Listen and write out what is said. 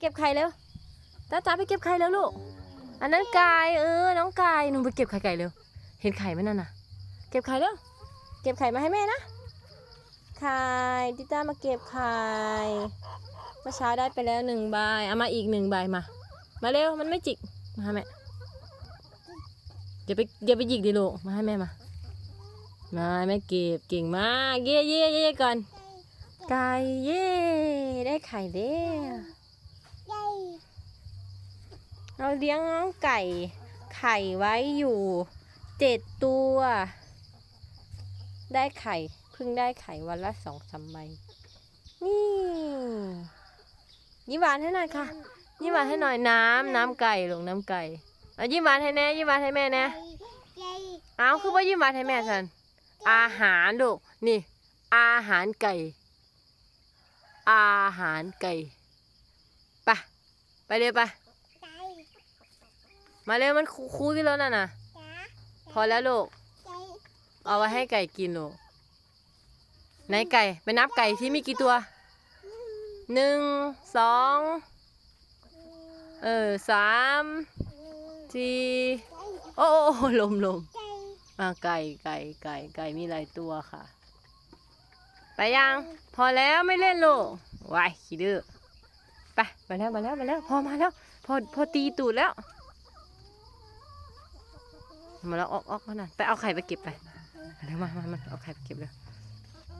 เก็บไข่เร็วจ้าจ๋าไปเก็บไข่แล้วลูก อันนั้นไก่เออ น้องไก่หนูไปเก็บไข่ไก่เร็ว เห็นไข่ไหมนั่นน่ะ เก็บไข่เร็ว เก็บไข่มาให้แม่นะ ไข่ติต้ามาเก็บไข่เมื่อเช้าได้ไปแล้วหนึ่งใบ เอามาอีกหนึ่งใบมา มาเร็ว มันไม่จิก มาให้แม่อย่าไปอย่าไปหยิกดิลูก มาให้แม่มา มาแม่เก็บเก่งมาก เย่เย่เย่ก่อน ไก่เย่ได้ไข่แล้ เราเลี้ยงน้องไก่ไข่ไว้อยู่เจ็ดตัว ได้ไข่เพิ่งได้ไข่วันละสองสามใบนี่ยิ้มหวานให้หน่อยค่ะยิ้มหวานให้หน่อยน้ำน้ำไก่ลงน้ำไก่เอายิ้มหวานให้แน่ยิ้มหวานให้แม่แน่เอาคือว่ายิ้มหวานให้แม่สันอาหารลูกนี่ อาหารไก่ อาหารไก่ไปไปเร็วไป มาเร็วมันคูคูที่แล้วน่ะนะพอแล้วลูก เอาไว้ให้ไก่กินลูกไหนไก่ไปนับไก่ที่มีกี่ตัวหนึ่งสองเออสามสี่โอ้โอ้โอ้ลมลมอ่าไก่ไก่ไก่ไก่มีหลายตัวค่ะ ไปยัง พอแล้วไม่เล่นลูกวายขี้ดื้อไปมาแล้วมาแล้วมาแล้วพอมาแล้ว พอพอตีตูดแล้ว มาแล้วออกออกมาหน่อยไปเอาไข่ไปเก็บไปเร็วมามามาเอาไข่ไปเก็บเลย